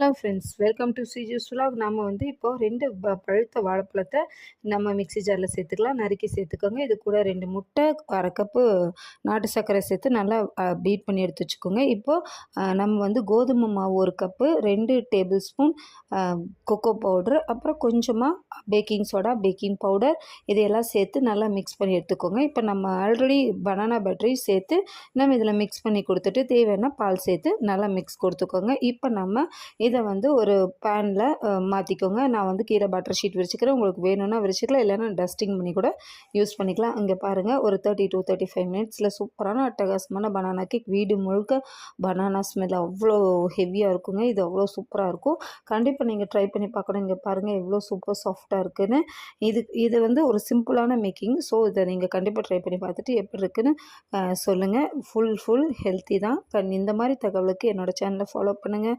Hello friends welcome to சிஜிஸ் vlog நம்ம வந்து இப்போது ரெண்டு ப பழுத்த வாழைப்பழத்தை நம்ம மிக்ஸி ஜாரில் சேர்த்துக்கலாம். நறுக்கி சேர்த்துக்கோங்க. இது கூட ரெண்டு முட்டை அரை கப்பு நாட்டு சர்க்கரை சேர்த்து நல்லா பீட் பண்ணி எடுத்து வச்சுக்கோங்க. இப்போது நம்ம வந்து கோதுமை மாவு ஒரு கப்பு ரெண்டு டேபிள் ஸ்பூன் கொக்கோ பவுட்ரு அப்புறம் கொஞ்சமாக பேக்கிங் சோடா பேக்கிங் பவுடர் இதையெல்லாம் சேர்த்து நல்லா மிக்ஸ் பண்ணி எடுத்துக்கோங்க. இப்போ நம்ம ஆல்ரெடி பனானா பேட்டரி சேர்த்து நம்ம இதில் மிக்ஸ் பண்ணி கொடுத்துட்டு தேவையான பால் சேர்த்து நல்லா மிக்ஸ் கொடுத்துக்கோங்க. இப்போ நம்ம இதை வந்து ஒரு பேனில் மாற்றிக்கோங்க நான் வந்து கீரை பட்டர் ஷீட் விரிச்சிக்கிறேன். உங்களுக்கு வேணும்னா விரிச்சிக்கலாம். இல்லைன்னா டஸ்டிங் பண்ணி கூட யூஸ் பண்ணிக்கலாம். இங்கே பாருங்கள் ஒரு தேர்ட்டி டூ தேர்ட்டி ஃபைவ் மினிட்ஸில் சூப்பரான அட்டகாசமான பனானா கேக் வீடு முழுக்க பனானா ஸ்மெல் அவ்வளோ ஹெவியாக இருக்குங்க. இது அவ்வளோ சூப்பராக இருக்கும். கண்டிப்பாக நீங்கள் ட்ரை பண்ணி பார்க்கணும். இங்கே பாருங்கள் எவ்வளோ சூப்பர் சாஃப்டாக இருக்குதுன்னு இது இது வந்து ஒரு சிம்பிளான மேக்கிங் ஸோ இதை நீங்கள் கண்டிப்பாக ட்ரை பண்ணி பார்த்துட்டு எப்படி இருக்குன்னு சொல்லுங்கள் ஃபுல் ஃபுல் ஹெல்த்தி தான். கண் இந்த மாதிரி தகவலுக்கு என்னோடய சேனலை ஃபாலோ பண்ணுங்கள்